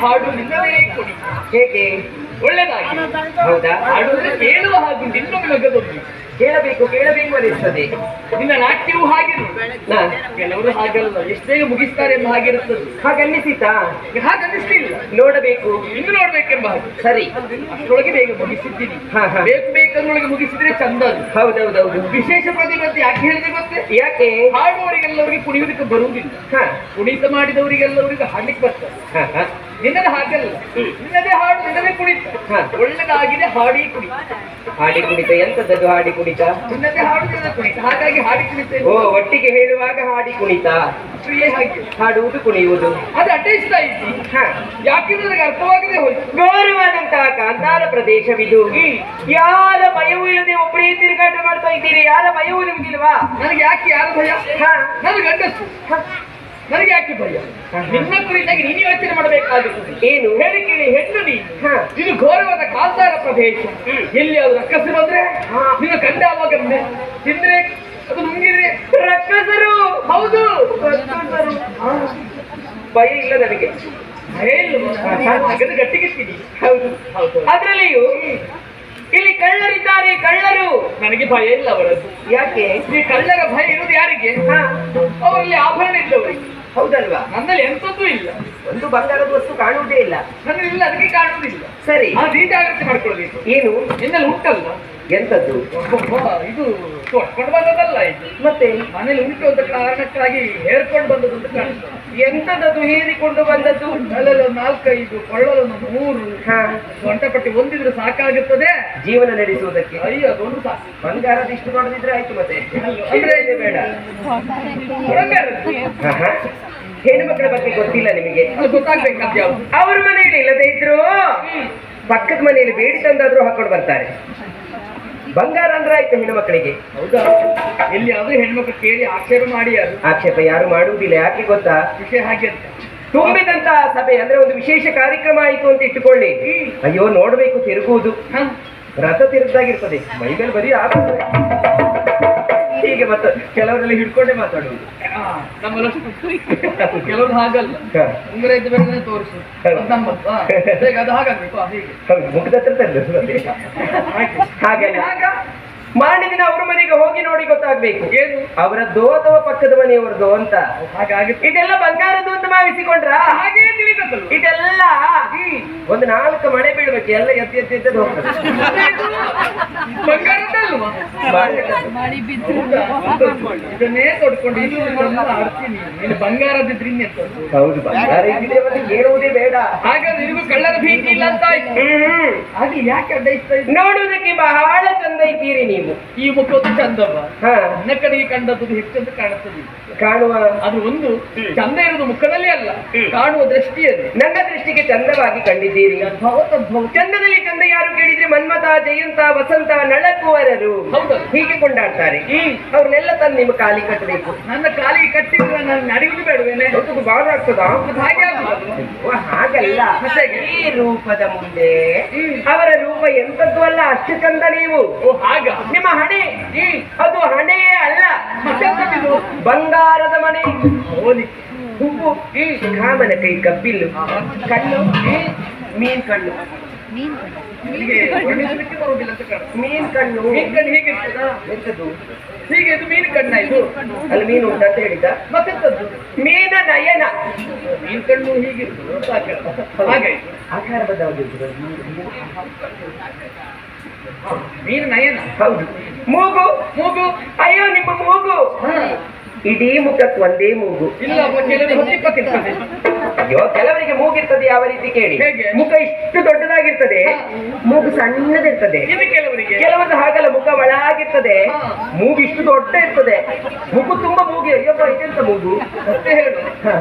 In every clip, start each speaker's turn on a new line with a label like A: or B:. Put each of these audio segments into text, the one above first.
A: ಹಾಡು ನಿನ್ನದೇ ಕೊಡಿ.
B: ಹೇಗೆ?
A: ಒಳ್ಳೆದಾಗಿ.
B: ಹೌದಾ?
A: ಹಾಡುದ್ರೆ ಕೇಳುವ ಹಾಗೆ ನಿನ್ನೊಮ್ಮೆ ಮಗದೊಮ್ಮೆ
B: ಕೇಳಬೇಕು ಕೇಳಬೇಕು ಅನಿಸ್ತದೆ
A: ನಿನ್ನ ನಾಟ್ಯವು ಹಾಗಿರು
B: ಹಾ,
A: ಕೆಲವರು ಹಾಗಲ್ಲ. ಎಷ್ಟೇ ಮುಗಿಸ್ತಾರೆ ಎಂಬ ಹಾಗಿರುತ್ತದೆ
B: ಹಾಗನ್ನಿಸಿತಾ?
A: ಹಾಗೆ ಅನ್ನಿಸ್ಲಿಲ್ಲ
B: ನೋಡಬೇಕು.
A: ಇನ್ನು ನೋಡ್ಬೇಕೆಂಬ ಹಾಗೆ.
B: ಸರಿ.
A: ಅಷ್ಟರೊಳಗೆ ಬೇಗ ಮುಗಿಸಿದ್ದೀನಿ. ಬೇಕು ಬೇಕನ್ನೊಳಗೆ ಮುಗಿಸಿದ್ರೆ ಚಂದ
B: ಹೌದೌದೌದು.
A: ವಿಶೇಷ ಪ್ರತಿಭೆ ಅಂತ ಯಾಕೆ ಹೇಳಿದೆ ಗೊತ್ತೆ?
B: ಯಾಕೆ?
A: ಹಾಡುವವರಿಗೆಲ್ಲವರಿಗೆ ಕುಣಿಯುವುದಕ್ಕೆ ಬರುವುದಿಲ್ಲ. ಕುಣಿತ ಮಾಡಿದವರಿಗೆಲ್ಲವರಿಗೆ ಹಾಡ್ಲಿಕ್ಕೆ ಬರ್ತದೆ.
B: ಹಾ, ಹಾ.
A: ನಿನ್ನದು ಹಾಗಲ್ಲ. ನಿನ್ನದೇ ಹಾಡು ನಿನ್ನದೇ ಕುಣಿತ.
B: ಹಾ.
A: ಒಳ್ಳೆದಾಗಿದೆ ಹಾಡಿ ಕುಣಿತ.
B: ಹಾಡಿ ಕುಣಿತ ಎಂತದ್ದು ಹಾಡಿ ಕುಣಿತ?
A: ನಿನ್ನದೇ ಹಾಡು ನಿನ್ನದೇ ಕುಣಿತ. ಹಾಗಾಗಿ ಹಾಡಿ ಕುಣಿತ
B: ಓ ಒಟ್ಟಿಗೆ ಹೇಳುವಾಗ ಹಾಡಿ ಕುಣಿತ.
A: ಕ್ರಿಯೆ ಹಾಗೆ?
B: ಹಾಡುವುದು ಕುಣಿಯುವುದು.
A: ಅದು ಅಟೇಸ್ಟ್ ಆಯ್ತು. ಯಾಕೆಂದ್ರೆ ನನಗೆ ಅರ್ಥವಾಗದೆ ಹೋಯ್ತು.
B: ಗೌರವಾದಂತಹ ಕಾಂತಾರ ಪ್ರದೇಶವಿದು. ಯಾರ ಭಯವೂ ಇಲ್ಲದೆ ಒಬ್ಬರೇ ತಿರುಗಾಟ ಮಾಡ್ತಾ ಇದ್ದೀರಿ? ಯಾರ ಭಯವೂ ನಿಮ್ಗಿಲ್ವಾ?
A: ನನಗೆ ಯಾಕೆ ಯಾರು ಭಯ. ನನಗೆ ಗಂಡಸು. ನನಗೆ ಯಾಕೆ ಭಯ? ನಿನ್ನ ಕುರಿತಾಗಿ ನೀನು ಯೋಚನೆ ಮಾಡಬೇಕಾಗುತ್ತದೆ
B: ಏನು?
A: ಹೇಳಿ ಕೇಳಿ ಹೆಣ್ಣು ನೀನು.
B: ಹಾ.
A: ಇದು ಘೋರವಾದ ಕಾಂತಾರ ಪ್ರದೇಶ. ಎಲ್ಲಿ ಅದು ರಕ್ಕಸಿ ಬಂದ್ರೆ?
B: ನೀನು
A: ನಿನ್ನ ಕಂಡ ಅವಾಗ ತಿಂದ್ರೆ ಅದು ನುಂಗಿದ್ರೆ
B: ರಕ್ಕಸರು
A: ಹೌದು
B: ರಕ್ಕಸರು ಭಯ ಇಲ್ಲ ನನಗೆ.
A: ಗಟ್ಟಿಗಿರ್ತೀನಿ
B: ಹೌದು.
A: ಹೌದು.
B: ಅದರಲ್ಲಿಯೂ ಇಲ್ಲಿ ಕಳ್ಳರಿದ್ದಾರೆ ಕಳ್ಳರು.
A: ನನಗೆ ಭಯ ಇಲ್ಲ ಅವರದ್ದು
B: ಯಾಕೆ?
A: ಈ ಕಳ್ಳರ ಭಯ ಇರುವುದು ಯಾರಿಗೆ? ಅವರಲ್ಲಿ ಆಭರಣ ಇದ್ದವರಿಗೆ.
B: ಹೌದಲ್ವಾ?
A: ನನ್ನಲ್ಲಿ ಎಂತದ್ದು ಇಲ್ಲ.
B: ಒಂದು ಬಂಗಾರದ ವಸ್ತು ಕಾಣುವುದೇ ಇಲ್ಲ.
A: ನನ್ನಲ್ಲಿ ಇಲ್ಲ ಅದಕ್ಕೆ ಕಾಣುವುದಿಲ್ಲ.
B: ಸರಿ.
A: ಆ ರೀತಿ ಜಾಗ್ರತೆ ಮಾಡ್ಕೊಳ್ಬೇಕು
B: ಏನು?
A: ನಿನ್ನಲ್ಲಿ ಉಂಟಲ್ಲ.
B: ಎಂತದ್ದು?
A: ಇದು ತೊಟ್ಕೊಂಡು ಬಂದದಲ್ಲ ಇದು.
B: ಮತ್ತೆ?
A: ಮನೇಲಿ ಉಂಟು ಅಂತ ಕಾರಣಕ್ಕಾಗಿ ಹೇರ್ಕೊಂಡು ಬಂದದ್ದು ಅಂತ ಕಾಣ್ತದೆ.
B: ಎಂತದದು ಹೀರಿಕೊಂಡು ಬಂದದ್ದು?
A: ಅಲ್ಲೆಲ್ಲ ನಾಲ್ಕೈದು ಕೊಳ್ಳಲೊಂದು ಮೂರು. ಸೊಂಟಪಟ್ಟಿ ಒಂದಿದ್ರೆ ಸಾಕಾಗುತ್ತದೆ.
B: ಜೀವನ ನಡೆಸುವುದಕ್ಕೆ?
A: ಅಯ್ಯೋ ಅದೊಂದು ಸಾಕು.
B: ಬಂಗಾರದ ಇಷ್ಟು ನೋಡದಿದ್ರೆ ಆಯ್ತು ಮತ್ತೆ.
A: ಅಂದ್ರೆ
B: ಬೇಡ.
A: ಬಂಗಾರದ್ದು.
B: ಹಾ, ಮಕ್ಕಳ ಬಗ್ಗೆ ಗೊತ್ತಿಲ್ಲ ನಿಮಗೆ.
A: ಗೊತ್ತಾಗ್ಬೇಕಂತ
B: ಅವ್ರ ಮನೆಯಲ್ಲಿ ಇಲ್ಲದೆ ಇದ್ರು ಪಕ್ಕದ ಮನೆಯಲ್ಲಿ ಬೇಡಿ ತಂದಾದ್ರೂ ಹಾಕೊಂಡು ಬರ್ತಾರೆ. ಬಂಗಾರ ಅಂದ್ರೆ ಆಯ್ತು ಹೆಣ್ಣು ಮಕ್ಕಳಿಗೆ
A: ಹೌದಾ ಎಲ್ಲಿಯಾದ್ರೂ ಹೆಣ್ಮಕ್ಳು ಕೇಳಿ ಆಕ್ಷೇಪ ಮಾಡಿ
B: ಆಕ್ಷೇಪ ಯಾರು ಮಾಡುವುದಿಲ್ಲ ಯಾಕೆ ಗೊತ್ತಾ?
A: ವಿಷಯ ಹಾಗೆ ಅಂತ.
B: ತುಂಬಿದಂತಹ ಸಭೆ ಅಂದ್ರೆ ಒಂದು ವಿಶೇಷ ಕಾರ್ಯಕ್ರಮ ಆಯಿತು ಅಂತ ಇಟ್ಟುಕೊಳ್ಳಿ. ಅಯ್ಯೋ ನೋಡ್ಬೇಕು ತಿರುಗುವುದು? ರಥ ತಿರುಗ್ದಾಗಿರ್ತದೆ. ಮೈಮೇಲೆ ಬರೀ ಆಗ್ತದೆ ಹೀಗೆ ಮತ್ತೆ ಕೆಲವರಲ್ಲಿ ಹಿಡ್ಕೊಂಡೇ ಮಾತಾಡುವುದು.
A: ಆ, ನಮ್ಮಲ್ಲಷ್ಟು ಕೆಲವರು ಹಾಗಲ್ಲ. ಉಂಗುರ ಇದ್ದ ಬೇರೆ ತೋರಿಸು. ಅದು ಬೇಗ ಅದು ಹಾಗಾಗ್ಬೇಕು ಹೀಗೆ.
B: ಮುಖದ ಹತ್ರ ತಂದು
A: ಹಾಗ.
B: ಮಾರನೇ ದಿನ ಅವ್ರ ಮನೆಗೆ ಹೋಗಿ ನೋಡಿ ಗೊತ್ತಾಗ್ಬೇಕು.
A: ಏನು?
B: ಅವರದ್ದೋ ಅಥವಾ ಪಕ್ಕದ ಮನೆಯವರದ್ದೋ ಅಂತ.
A: ಹಾಗಾಗಿ
B: ಇದೆಲ್ಲ ಬಂಗಾರದ್ದು ಅಂತ ಭಾವಿಸಿಕೊಂಡ್ರ?
A: ಹಾಗೆ
B: ಇದೆಲ್ಲ ಒಂದು ನಾಲ್ಕು ಮಳೆ ಬೀಳ್ಬೇಕು ಎಲ್ಲ ಎತ್ತಿ ಎತ್ತಿ ಎತ್ತಿ ಹೋಗ್ತದೆ?
A: ಇದನ್ನೇ ತೊಡ್ಕೊಂಡು ನೀನು. ಬಂಗಾರದಿದ್ರೆ
B: ಹೌದು ಬಂಗಾರ ಹೇಳುವುದೇ ಮತ್ತೆ ಕೇಳುವುದೇ ಬೇಡ.
A: ಹಾಗಾದ್ರೆ ನಿನಗೂ ಕಳ್ಳರ ಭೀತಿ ಇಲ್ಲ ಅಂತ ಆಯ್ತು. ಹಾಗೆ ಯಾಕೆ ಅಡ್ಡಾಯಿಸ್ತಾ ಇದ್ದ
B: ನೋಡುವುದಕ್ಕೆ ಬಹಳ ಚಂದ ಇದ್ದೀರಿ ನೀವು.
A: ಈ ಮುಖದ್ದು ಚಂದವ?
B: ಹಾ.
A: ನನ್ನ ಕಡೆಗೆ ಕಂಡದ್ದು ಹೆಚ್ಚಂತ ಕಾಣುತ್ತದೆ.
B: ಕಾಣುವ
A: ಅದು ಒಂದು ಚಂದ ಇರುವುದು ಮುಖದಲ್ಲಿ ಅಲ್ಲ. ಕಾಣುವ ದೃಷ್ಟಿಯಲ್ಲಿ
B: ನನ್ನ ದೃಷ್ಟಿಗೆ ಚಂದವಾಗಿ ಕಂಡಿದ್ದೀರಿ. ಚಂದದಲ್ಲಿ ಚಂದ ಯಾರು ಕೇಳಿದ್ರೆ ಮನ್ಮಥ ಜಯಂತ ವಸಂತ ನಳಕುವರರು? ಹೀಗೆ ಕೊಂಡಾಡ್ತಾರೆ. ಅವ್ರನ್ನೆಲ್ಲ ತಂದು ನಿಮ್ಮ ಕಾಲಿ ಕಟ್ಟಬೇಕು.
A: ನನ್ನ ಕಾಲಿ ಕಟ್ಟಿದ್ರೆ ನಾನು ನಡೆಯುವುದು ಬೇಡವೇನೆ?
B: ಅದು ಆಗ್ತದ?
A: ಹಾಗೆ
B: ಹಾಗಲ್ಲ? ಈ ರೂಪದ ಮುಂದೆ ಅವರ ರೂಪ ಎಂತದ್ದು ಅಲ್ಲ ಅಷ್ಟು ಚಂದ ನೀವು.
A: ಓ ಹಾಗ.
B: ನಿಮ್ಮ ಹಣೆ. ಅದು ಹಣೆಯೇ ಅಲ್ಲ. ಬಂಗಾರದ ಮನೆ
A: ಹೋಲಿಕೆ
B: ಹೂವು ಕಾಮನ ಕೈ ಕಬ್ಬಿಲ್ಲು ಕಣ್ಣು. ಮೀನ್ ಕಣ್ಣು. ಮೀನ್ ಕಣ್ಣು.
A: ಮೀನ್ ಕಣ್ಣು ಹೇಗೆ?
B: ಎಂತದ್ದು?
A: ಹೀಗೆ ಇದು ಮೀನು ಕಣ್ಣ ಇದು.
B: ಅಲ್ಲಿ ಮೀನು ಉಂಟು ಅಂತ ಹೇಳಿದ
A: ಮತ್ತೆಂತದ್ದು?
B: ಮೀನ ನಯನ.
A: ಮೀನ್ ಕಣ್ಣು ಹೀಗೆ
B: ಆಕಾರ ಬದಲಾಗಿರ್ತದೆ
A: ಮೀನು ನಯನ.
B: ಹೌದು. ಮೂಗು
A: ಮೂಗು.
B: ಅಯ್ಯೋ ನಿಮ್ಮ ಮೂಗು.
A: ಹಾ.
B: ಇಡೀ ಮುಖಕ್ಕೆ ಒಂದೇ ಮೂಗು. ಅಯ್ಯೋ ಕೆಲವರಿಗೆ ಮೂಗಿರ್ತದೆ ಯಾವ ರೀತಿ ಕೇಳಿ? ಮುಖ ಇಷ್ಟು ದೊಡ್ಡದಾಗಿರ್ತದೆ. ಮೂಗು ಸಣ್ಣದಿರ್ತದೆ. ಕೆಲವೊಂದು ಹಾಗಲ್ಲ ಮುಖ ಒಳಗಿರ್ತದೆ. ಮೂಗು ಇಷ್ಟು ದೊಡ್ಡ ಇರ್ತದೆ. ಮೂಗು ತುಂಬಾ ಮೂಗಿ ಅಯ್ಯಪ್ಪ ಇದೆಂತ ಮೂಗು?
A: ಮತ್ತೆ ಹೇಳು.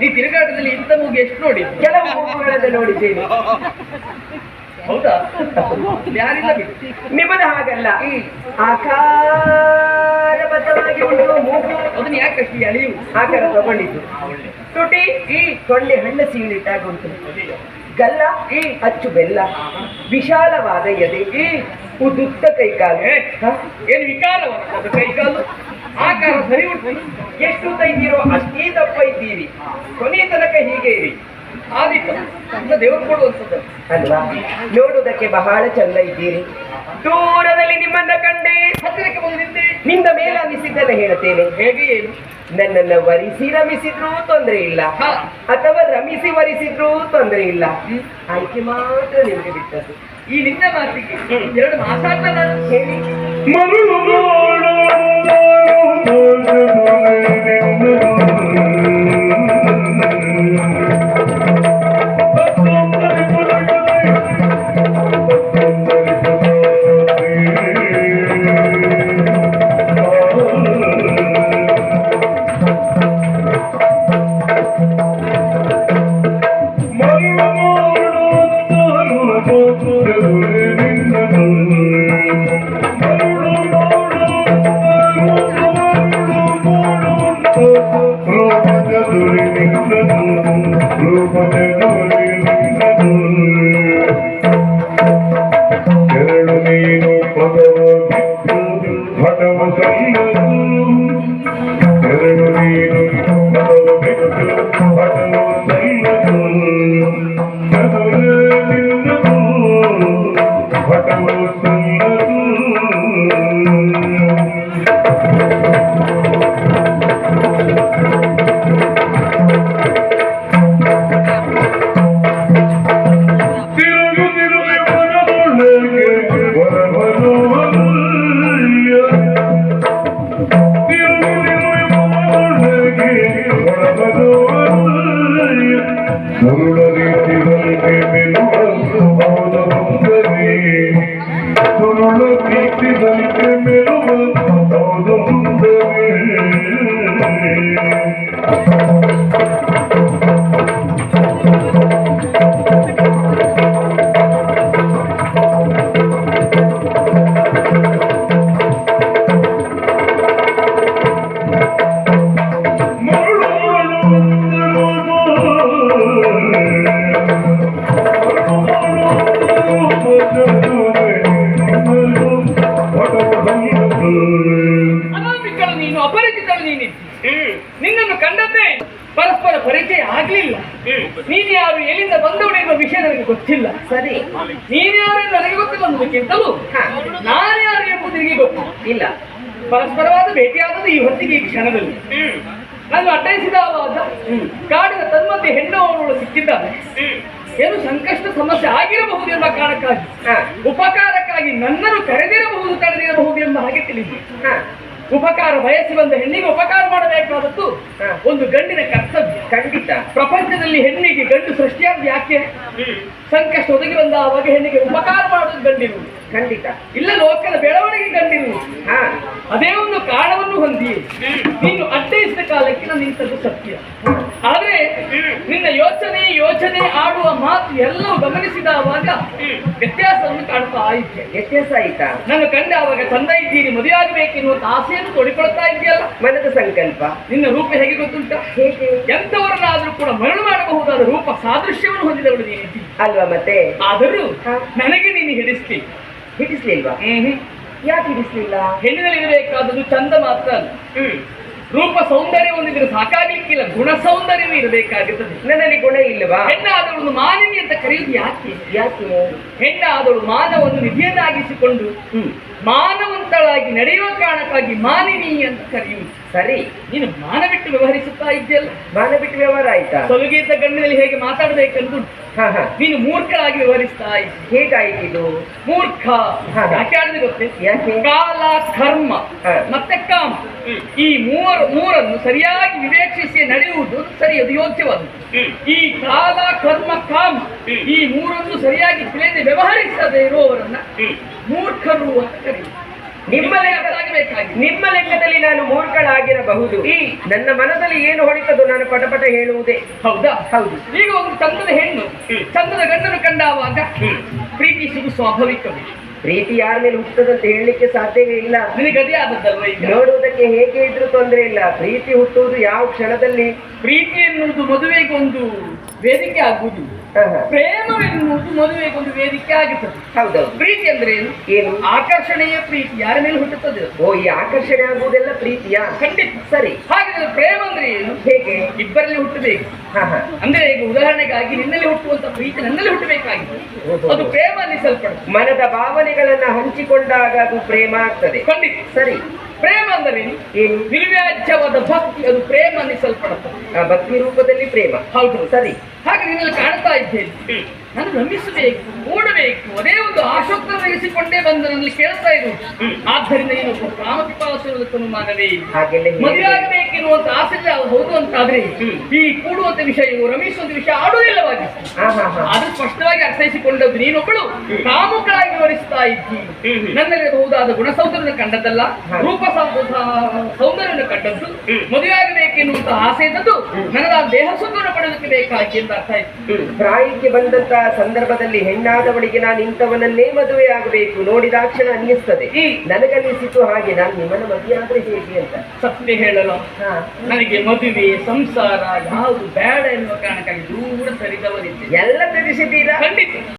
A: ನೀ ತಿರುಗಾಟದಲ್ಲಿ ಇಂಥ ಮೂಗು ಎಷ್ಟು ನೋಡಿ
B: ಕೆಲವು ಮೂಗುಗಳನ್ನು ನೋಡಿದ್ದೇನೆ.
A: ಹೌದಾ? ಯಾರಿಲ್ಲ ಬಿಡು?
B: ನಿಮ್ಮದು ಹಾಗಲ್ಲ. ಆಕಾರಬದ್ಧವಾಗಿ ಉಂಟು. ಮೂಗು.
A: ಅದನ್ನ ಯಾಕಷ್ಟು ಅಳಿಯು
B: ಆಕಾರ ತಗೊಂಡಿದ್ದು. ತುಟಿ. ಈ ಸೊಳ್ಳೆ ಹಣ್ಣು ಸೀಳಿಟ್ಟಾಗ ಉಂಟು. ಗಲ್ಲ. ಈ ಅಚ್ಚು ಬೆಲ್ಲ. ವಿಶಾಲವಾದ ಎದೆ. ಈ ಉದುತ್ತ ಕೈಕಾಲು
A: ಏನು ವಿಕಾಲ ಅದು ಕೈಕಾಲು ಆಕಾರ ಸರಿ ಉಂಟು.
B: ಎಷ್ಟು ತೈದಿರೋ ಅಷ್ಟೇ ದಪ್ಪ ಇದ್ದೀರಿ ಕೊನೆ ತನಕ ಹೀಗೆ ಇರಿ.
A: ದೇವರು ಕೊಡುವಂಥದ್ದು
B: ಅಲ್ವಾ ನೋಡುವುದಕ್ಕೆ ಬಹಳ ಚಂದ ಇದ್ದೀರಿ ದೂರದಲ್ಲಿ ನಿಮ್ಮನ್ನ ಕಂಡೆ
A: ಹತ್ತಿರಕ್ಕೆ ಬಂದಿದ್ದೆ ನಿಮ್ಮ
B: ನಿಂದ ಮೇಲೆ ಅನಿಸಿದ್ದನ್ನ ಹೇಳ್ತೇನೆ
A: ಹೇಗೆ ಏನು
B: ನನ್ನನ್ನ ವರಿಸಿ ರಮಿಸಿದ್ರೂ ತೊಂದರೆ ಇಲ್ಲ ಅಥವಾ ರಮಿಸಿ ವರಿಸಿದ್ರೂ ತೊಂದರೆ ಇಲ್ಲ ಆಯ್ಕೆ ಮಾತ್ರ ನಿಮಗೆ ಬಿಟ್ಟದ್ದು
A: ಈ ನಿನ್ನ ಮಾತಿಗೆ ಎರಡು ಮಾತಾಡ್ತಾ ನಾನು
B: ಹೇಳಿ
C: ಮಗಳು
B: ಸರಿ.
A: ನೀನು ಯಾರು ಎಂದು ನನಗೆ ಗೊತ್ತಿಲ್ಲ ಅನ್ನೋದಕ್ಕಿಂತಲೂ. ನಾನು ಯಾರು ಎಂಬುದು ನಿನಗೆ ಗೊತ್ತು.
B: ಇಲ್ಲ.
A: ಪರಸ್ಪರವಾದ ಭೇಟಿಯಾದದ್ದು ಈ ಹೊತ್ತಿಗೆ ಈ ಕ್ಷಣದಲ್ಲಿ. ನಾನು ಅವಾದ ಕಾಡಿನ ತನ್ಮಧ್ಯೆ ಹೆಣ್ಣು ಅವಳು ಸಿಕ್ಕಿದ್ದಾನೆ ಏನು ಸಂಕಷ್ಟ ಸಮಸ್ಯೆ ಆಗಿರಬಹುದು ಎಂಬ ಕಾರಣಕ್ಕಾಗಿ ಉಪಕಾರಕ್ಕಾಗಿ ನನ್ನನ್ನು ಕರೆದಿರಬಹುದು ಕರೆದಿರಬಹುದು ಎಂಬ ಹಾಗೆ ತಿಳಿದು
B: ಹಾ.
A: ಉಪಕಾರ ಬಯಸಿ ಬಂದ ಹೆಣ್ಣಿಗೆ ಉಪಕಾರ ಮಾಡಬೇಕಾದದ್ದು ಒಂದು ಗಂಡಿನ ಕರ್ತವ್ಯ.
B: ಖಂಡಿತ.
A: ಪ್ರಪಂಚದಲ್ಲಿ ಹೆಣ್ಣಿಗೆ ಗಂಡು ಸೃಷ್ಟಿಯಾದ ಯಾಕೆ? ಸಂಕಷ್ಟ ಒದಗಿ ಬಂದ ಆವಾಗ ಹೆಣ್ಣಿಗೆ ಉಪಕಾರ ಮಾಡೋದು ಗಂಡಿರುವುದು
B: ಖಂಡಿತ.
A: ಇಲ್ಲ ಲೋಕದ ಬೆಳವಣಿಗೆ ಕಂಡಿರು
B: ಹಾ
A: ಅದೇ ಒಂದು ಕಾರಣವನ್ನು ಹೊಂದಿ. ನೀನು ಅಡ್ಡಯಿಸಿದ ಕಾಲಕ್ಕೆ ನಾನು ನಿಂತದ್ದು ಸತ್ಯ. ಆದ್ರೆ ನಿನ್ನ ಯೋಚನೆ ಯೋಚನೆ ಆಡುವ ಮಾತು ಎಲ್ಲವೂ ಗಮನಿಸಿದ ಆವಾಗ ವ್ಯತ್ಯಾಸವನ್ನು ಕಾಣ್ತಾ ಇದ್ದೆ.
B: ವ್ಯತ್ಯಾಸ ಆಯ್ತಾ?
A: ನನ್ನ ಕಂಡ ಅವಾಗ ಚಂದ ಇದ್ದೀರಿ ಮದುವೆ ಆಗಬೇಕೆನ್ನುವಂತ ಆಸೆಯನ್ನು ತೋಡಿಕೊಳ್ತಾ ಇದೆಯಲ್ಲ
B: ಮನದ ಸಂಕಲ್ಪ.
A: ನಿನ್ನ ರೂಪ ಹೇಗೆ ಗೊತ್ತುಂಟ?
B: ಹೇಗೆ?
A: ಎಂತವರನ್ನಾದ್ರೂ ಕೂಡ ಮರಳು ಮಾಡಬಹುದಾದ ರೂಪ ಸಾದೃಶ್ಯವನ್ನು ಹೊಂದಿದವಳು ನೀನು.
B: ಅಲ್ವಾ ಮತ್ತೆ?
A: ಆದರೂ ನನಗೆ ನೀನು ಹಿಡಿಸ್ತಿ
B: ಹಿಡಿಸ್ಲಿಲ್ವಾ? ಯಾಕೆ ಹಿಡಿಸ್ಲಿಲ್ಲ?
A: ಹೆಣ್ಣಿನಲ್ಲಿ ಇರಬೇಕಾದದ್ದು ಚಂದ ಮಾತ್ರ ಅಲ್ಲ. ರೂಪ ಸೌಂದರ್ಯ ಒಂದಿದ್ರೆ ಸಾಕಾಗ್ಲಿಕ್ಕಿಲ್ಲ ಗುಣ ಸೌಂದರ್ಯವೂ ಇರಬೇಕಾಗಿರ್ತದೆ.
B: ನನ್ನಲ್ಲಿ ಗುಣ ಇಲ್ಲವಾ?
A: ಹೆಣ್ಣಾದವಳು ಮಾನಿನಿ ಅಂತ ಕರೆಯುವುದು ಯಾಕೆ?
B: ಯಾಕೆ?
A: ಹೆಣ್ಣಾದವಳು ಮಾನವನ್ನು ನಿಧಿಯನ್ನಾಗಿಸಿಕೊಂಡು
B: ಹ್ಮ್.
A: ಮಾನವಂತಳಾಗಿ ನಡೆಯುವ ಕಾರಣಕ್ಕಾಗಿ ಮಾನಿನಿ ಅಂತ ಕರೆಯುವುದು
B: ಸರಿ.
A: ನೀನು ಮಾನ ಬಿಟ್ಟು ವ್ಯವಹರಿಸುತ್ತಾ ಇದ್ದಲ್ಲ
B: ಮಾನ ಬಿಟ್ಟು ವ್ಯವಹಾರ ಆಯ್ತಾ?
A: ಸಲುಗೀತ ಗಂಡಿನಲ್ಲಿ ಹೇಗೆ ಮಾತಾಡಬೇಕೆಂದು ನೀನು ಮೂರ್ಖಳಾಗಿ ವ್ಯವಹರಿಸ್ತಾ ಹೇಗಾಯ್ತು
B: ಇದು?
A: ಮೂರ್ಖ. ಯಾಕೆ ಗೊತ್ತೇ?
B: ಯಾಕೆ?
A: ಕಾಲ ಕರ್ಮ ಮತ್ತೆ ಕಾಮ. ಈ ಮೂವರು ಮೂರನ್ನು ಸರಿಯಾಗಿ ವಿವೇಕ್ಷಿಸಿ ನಡೆಯುವುದು ಸರಿ ಅದು ಯೋಗ್ಯವಾದ ಈ ಕಾಲ ಕರ್ಮ ಕಾಮ. ಈ ಮೂರನ್ನು ಸರಿಯಾಗಿ ತಿಳಿದು ವ್ಯವಹರಿಸದೇ ಇರುವವರನ್ನ ಮೂರ್ಖರು ಅಂತ ಕರೆಯುವುದು
B: ನಿಮ್ಮ ನಿಮ್ಮ ಲೆಕ್ಕದಲ್ಲಿ ನಾನು ಮೂರ್ಖಳಾಗಿರಬಹುದು. ಈ ನನ್ನ ಮನದಲ್ಲಿ ಏನು ಹೊಳಿತದು ನಾನು ಪಟಪಟ ಹೇಳುವುದೇ.
A: ಹೌದಾ?
B: ಹೌದು.
A: ಈಗ ಒಂದು ಚಂದದ ಹೆಣ್ಣು ಚಂದದ ಗಂಡನು ಕಂಡಾವಾಗ ಪ್ರೀತಿ ಸಿಗು ಸ್ವಾಭಾವಿಕವೇ?
B: ಪ್ರೀತಿ ಯಾರ ಮೇಲೆ ಹುಟ್ಟದಂತ ಹೇಳಲಿಕ್ಕೆ ಸಾಧ್ಯವೇ ಇಲ್ಲ.
A: ನಿನಗೆ ಅದೇ ಆದದ್ದಲ್ವ
B: ನೋಡುವುದಕ್ಕೆ ಹೇಗೆ ಇದ್ರೂ ತೊಂದರೆ ಇಲ್ಲ. ಪ್ರೀತಿ ಹುಟ್ಟುವುದು ಯಾವ ಕ್ಷಣದಲ್ಲಿ?
A: ಪ್ರೀತಿ ಎನ್ನುವುದು ಮದುವೆಗೆ ಒಂದು ವೇದಿಕೆ ಆಗುವುದು. ಪ್ರೇಮವೆನ್ನುವುದು ಮದುವೆಗೊಂದು ವೇದಿಕೆ ಆಗುತ್ತದೆ
B: ಹೌದೌದು.
A: ಪ್ರೀತಿ ಅಂದ್ರೆ ಏನು?
B: ಏನು?
A: ಆಕರ್ಷಣೆಯ ಪ್ರೀತಿ. ಯಾರ ಮೇಲೆ ಹುಟ್ಟುತ್ತದೆ
B: ಓ ಈ ಆಕರ್ಷಣೆ ಆಗುವುದೆಲ್ಲ ಪ್ರೀತಿಯ?
A: ಖಂಡಿತ.
B: ಸರಿ.
A: ಹಾಗಾದ್ರೆ ಪ್ರೇಮ ಅಂದ್ರೆ ಏನು?
B: ಹೇಗೆ?
A: ಇಬ್ಬರಲ್ಲಿ ಹುಟ್ಟಬೇಕು. ಅಂದ್ರೆ ಈಗ ಉದಾಹರಣೆಗಾಗಿ ನಿನ್ನಲ್ಲಿ ಹುಟ್ಟುವಂತ ಪ್ರೀತಿ ನನ್ನಲ್ಲಿ ಹುಟ್ಟಬೇಕಾಗಿದೆ. ಅದು ಪ್ರೇಮ ಅನ್ನಿಸಲ್ಪಡುತ್ತೆ
B: ಮನದ ಭಾವನೆಗಳನ್ನ ಹಂಚಿಕೊಂಡಾಗ ಅದು ಪ್ರೇಮ ಆಗ್ತದೆ.
A: ಖಂಡಿತ.
B: ಸರಿ.
A: ಪ್ರೇಮ ಅಂದರೆ ಏನು? ನಿರ್ವ್ಯಾಜ್ಯವಾದ ಭಕ್ತಿ ಅದು ಪ್ರೇಮ ಅನ್ನಿಸಲ್ಪಡುತ್ತೆ
B: ಆ ಭಕ್ತಿ ರೂಪದಲ್ಲಿ ಪ್ರೇಮ.
A: ಹೌದು.
B: ಸರಿ.
A: ಹಾಗೆ ನಿನ್ನಲ್ಲಿ ಕಾಣ್ತಾ ಇದ್ದೇನೆ. ನಾನು ರಮಿಸಬೇಕು ಓಡಬೇಕು ಅದೇ ಒಂದು ಆಶೋತ್ತರ ವಹಿಸಿಕೊಂಡೇ ಬಂದು ನನ್ನಲ್ಲಿ ಕೇಳ್ತಾ ಇರು. ಆದ್ದರಿಂದ ಏನು ಒಬ್ಬ ಮಾಡಲಿ ಮಾನವೇ
B: ಹೇಳಿ.
A: ಆಸೆ ಹೌದು ಅಂತಾದ್ರೆ ಈ ಕೂಡುವಂತ ವಿಷಯವು ರಮಿಸುವಂತ ವಿಷಯ ಆಡುವುದಿಲ್ಲವಾಗಿ. ಅದು ಸ್ಪಷ್ಟವಾಗಿ ಅರ್ಥೈಸಿಕೊಂಡದ್ದು ನೀನೊಬ್ಬಳು ಕಾಮುಕಳಾಗಿ ವಿವರಿಸ್ತಾ ಇದ್ದಿ. ನನ್ನಲ್ಲಿ ಬಹುದಾದ ಗುಣ ಸೌಂದರ್ಯವನ್ನು ಕಂಡದ್ದಲ್ಲ. ರೂಪ ಸೌಂದರ್ಯ ಸೌಂದರ್ಯವನ್ನು ಕಂಡದ್ದು. ಮದುವೆಯಾಗಬೇಕೆನ್ನುವಂತಹ ಆಸೆ ಇದ್ದದ್ದು ನನಗೆ ದೇಹ ಸುಂದರ ಪಡೆಯೋದಕ್ಕೆ ಬೇಕಾಗಿ ಅಂತ ಇತ್ತು
B: ಪ್ರಾಯಕ್ಕೆ ಬಂದಂತಹ ಸಂದರ್ಭದಲ್ಲಿ ಹೆಣ್ಣಾದವಳಿಗೆ ನಾನು ಇಂಥವನನ್ನೇ ಮದುವೆ ಆಗಬೇಕು. ನೋಡಿದಾಕ್ಷಣ ಅನ್ನಿಸ್ತದೆ. ನನಗನ್ನಿಸಿತು ಹಾಗೆ. ನಾನು ನಿಮ್ಮನ್ನ ಮದುವೆ ಆದ್ರೆ ಹೇಗೆ ಅಂತ.
A: ಸತ್ಯ ಹೇಳಲು ನನಗೆ ಮದುವೆ ಸಂಸಾರ ಯಾವುದು ಬೇಡ ಎನ್ನುವ ಕಾರಣಕ್ಕಾಗಿ ದೂರ ಸರಿದವರಿದ್ದೆ
B: ಎಲ್ಲ ತಿಳಿಸಿದ್ದೀರಾ?
A: ಖಂಡಿತ.